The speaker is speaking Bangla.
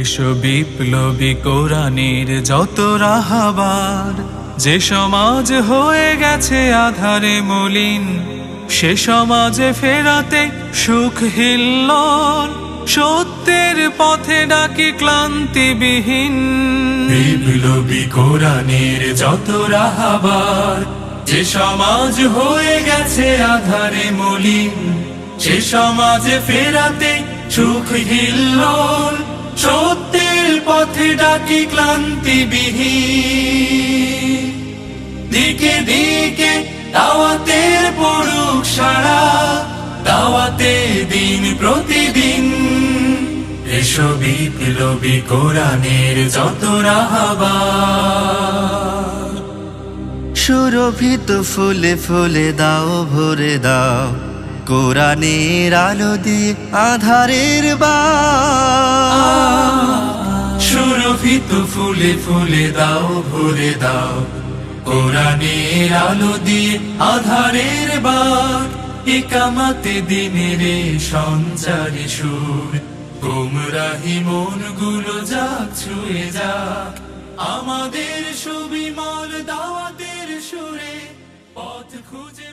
এসো বিপ্লবী কোরআনের যত রাহাবার। যে সমাজ হয়ে গেছে আধারে মলিন, সে সমাজে ফেরাতে সুখ হিল্লন সত্যের পথে ডাকি ক্লান্তিবিহীন। বিপ্লবী কোরআনের যত রাহাবার, যে সমাজ হয়ে গেছে আধারে মলিন, সে সমাজে ফেরাতে সুখ হিল্লন ডাকি ক্লান্তিবিহীন? দিকে দিকে দাওয়াতের পড়ুক সারা দাওয়াতে দিন প্রতিদিন। এসো বিপ্লবী কোরআনের যত রাহাবার সুরভিত ফুলে ফুলে দাও, ভরে দাও। কোরআনের আলো দিয়ে আধারের বা সুরভিত ফুলে ফুলে দাও, ভরে দাও। কোরআনের আলো দিয়ে আধারের বাগ একামাতে দিনের সঞ্চারে সুর। গুমরাহি মনগুলো যাক, ছুঁয়ে যাক। আমাদের সুবিমল দাওয়াতের সুরে পথ খুঁজে